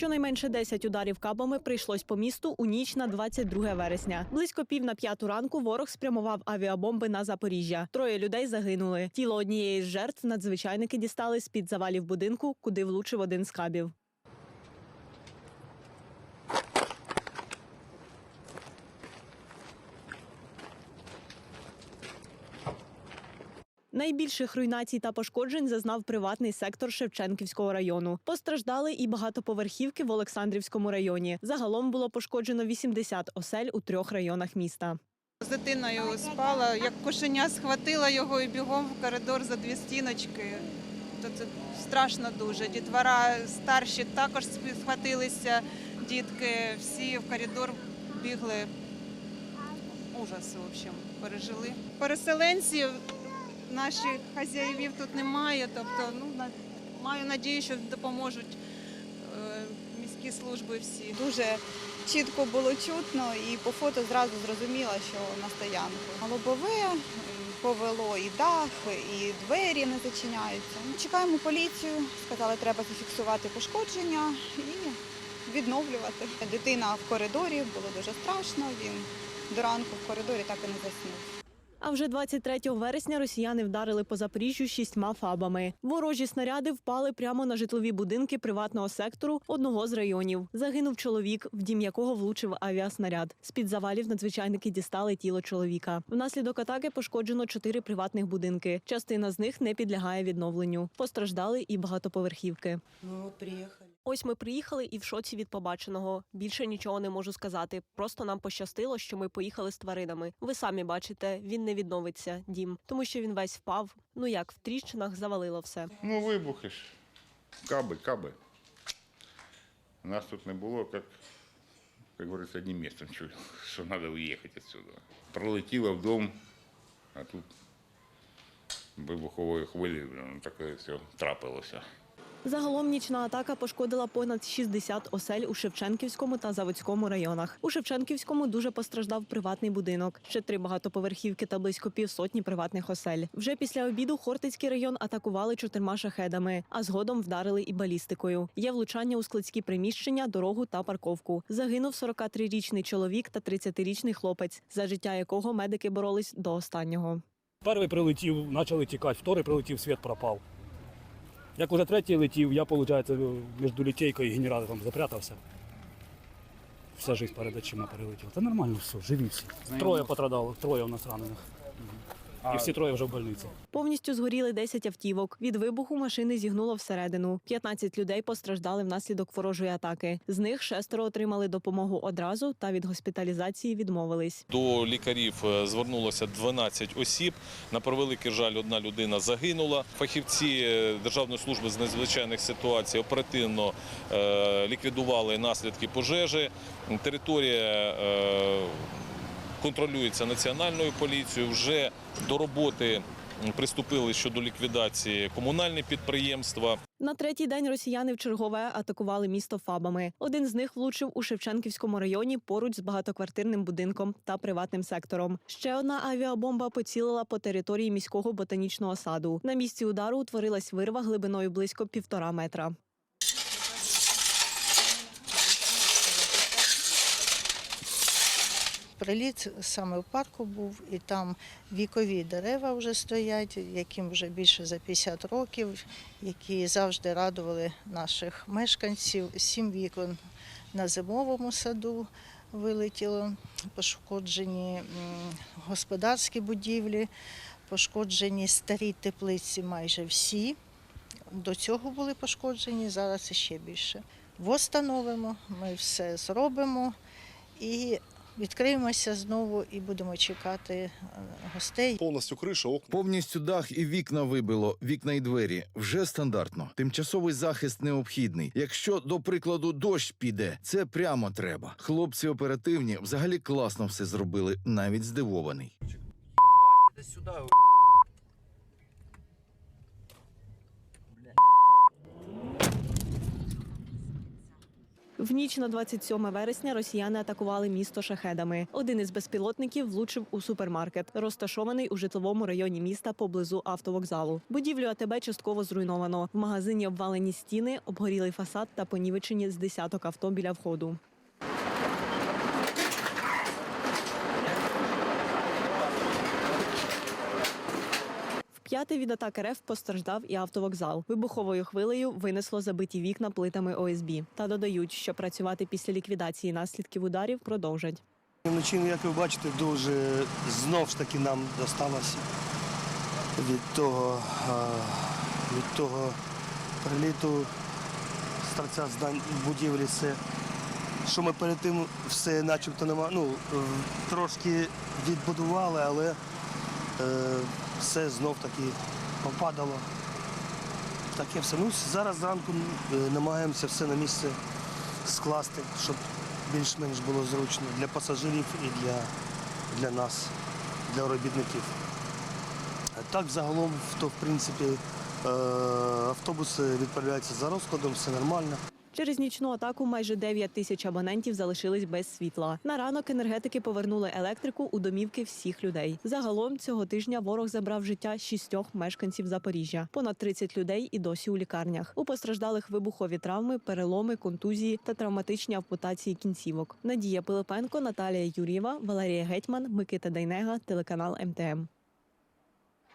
Щонайменше 10 ударів кабами прийшлось по місту у ніч на 22 вересня. Близько пів на п'яту ранку ворог спрямував авіабомби на Запоріжжя. Троє людей загинули. Тіло однієї з жертв надзвичайники дістали з під завалів будинку, куди влучив один з кабів. Найбільших руйнацій та пошкоджень зазнав приватний сектор Шевченківського району. Постраждали і багатоповерхівки в Олександрівському районі. Загалом було пошкоджено 80 осель у трьох районах міста. З дитиною спала, як кошеня схватила його і бігом в коридор за дві стіночки. То це страшно дуже. Дітвора старші також схватилися, дітки всі в коридор бігли. Ужас, в общем, пережили. Переселенців наших хазяївів тут немає, тобто ну, маю надію, що допоможуть е, міські служби всі. Дуже чітко було чутно і по фото зразу зрозуміла, що на стоянку. Лобове повело і дах, і двері не зачиняються. Чекаємо поліцію, сказали, треба зафіксувати пошкодження і відновлювати. Дитина в коридорі, було дуже страшно. Він до ранку в коридорі так і не заснув. А вже 23 вересня росіяни вдарили по Запоріжжю шістьма фабами. Ворожі снаряди впали прямо на житлові будинки приватного сектору одного з районів. Загинув чоловік, в дім якого влучив авіаснаряд. З під завалів надзвичайники дістали тіло чоловіка. Внаслідок атаки пошкоджено чотири приватних будинки. Частина з них не підлягає відновленню. Постраждали і багатоповерхівки. Ну вот приехали. Ось ми приїхали і в шоці від побаченого. Більше нічого не можу сказати. Просто нам пощастило, що ми поїхали з тваринами. Ви самі бачите, він не відновиться, дім, тому що він весь впав. Ну як в тріщинах завалило все. Ну, вибухи ж. Каби, каби. Нас тут не було, як, як говориться, одним містом чую, що треба уїхати відсюди. Пролетіло в дом, а тут вибухової хвилі, блін, таке все трапилося. Загалом нічна атака пошкодила понад 60 осель у Шевченківському та Заводському районах. У Шевченківському дуже постраждав приватний будинок, ще три багатоповерхівки та близько півсотні приватних осель. Вже після обіду Хортицький район атакували чотирма шахедами, а згодом вдарили і балістикою. Є влучання у складські приміщення, дорогу та парковку. Загинув 43-річний чоловік та 30-річний хлопець, за життя якого медики боролись до останнього. Перший прилетів, почали тікати, вторий прилетів, світ пропав. Як уже третій летів, я, виходить, між літейкою і генератором запрятався. Вся життя перед очима перелетіла. Та нормально все, живі всі. Троє потрадало, троє у нас ранених. І всі троє вже в больниці. Повністю згоріли 10 автівок. Від вибуху машини зігнуло всередину. 15 людей постраждали внаслідок ворожої атаки. З них шестеро отримали допомогу одразу та від госпіталізації відмовились. До лікарів е, звернулося 12 осіб. На превеликий жаль, одна людина загинула. Фахівці е, Державної служби з надзвичайних ситуацій оперативно е, ліквідували наслідки пожежі. Територія контролюється національною поліцією. Вже до роботи приступили щодо ліквідації комунальні підприємства. На третій день росіяни вчергове атакували місто фабами. Один з них влучив у Шевченківському районі поруч з багатоквартирним будинком та приватним сектором. Ще одна авіабомба поцілила по території міського ботанічного саду. На місці удару утворилась вирва глибиною близько півтора метра. Приліт саме в парку був, і там вікові дерева вже стоять, яким вже більше за 50 років, які завжди радували наших мешканців. Сім вікон на зимовому саду вилетіло, пошкоджені господарські будівлі, пошкоджені старі теплиці майже всі. До цього були пошкоджені, зараз ще більше. Восстановимо, ми все зробимо і відкриємося знову і будемо чекати е, гостей. Повністю криша, окна. Повністю дах і вікна вибило, вікна і двері вже стандартно. Тимчасовий захист необхідний. Якщо, до прикладу, дощ піде, це прямо треба. Хлопці оперативні взагалі класно все зробили, навіть здивований. В ніч на 27 вересня росіяни атакували місто шахедами. Один із безпілотників влучив у супермаркет, розташований у житловому районі міста поблизу автовокзалу. Будівлю АТБ частково зруйновано. В магазині обвалені стіни, обгорілий фасад та понівечені з десяток авто біля входу. П'ятий від атак РФ постраждав і автовокзал. Вибуховою хвилею винесло забиті вікна плитами ОСБ. Та додають, що працювати після ліквідації наслідків ударів продовжать. Вночі, ну, як ви бачите, дуже знов ж таки нам досталося від того, від того приліту з торця здань будівлі. Все. Що ми перед тим все начебто нема, ну, е, трошки відбудували, але е, все знов таки попадало. Таке все. Ну, зараз зранку е, намагаємося все на місце скласти, щоб більш-менш було зручно для пасажирів і для, для нас, для робітників. Так загалом, то в принципі е, автобуси відправляються за розкладом, все нормально. Через нічну атаку майже 9 тисяч абонентів залишились без світла. На ранок енергетики повернули електрику у домівки всіх людей. Загалом цього тижня ворог забрав життя шістьох мешканців Запоріжжя. Понад 30 людей і досі у лікарнях. У постраждалих вибухові травми, переломи, контузії та травматичні ампутації кінцівок. Надія Пилипенко, Наталія Юрєва, Валерія Гетьман, Микита Дайнега, телеканал МТМ.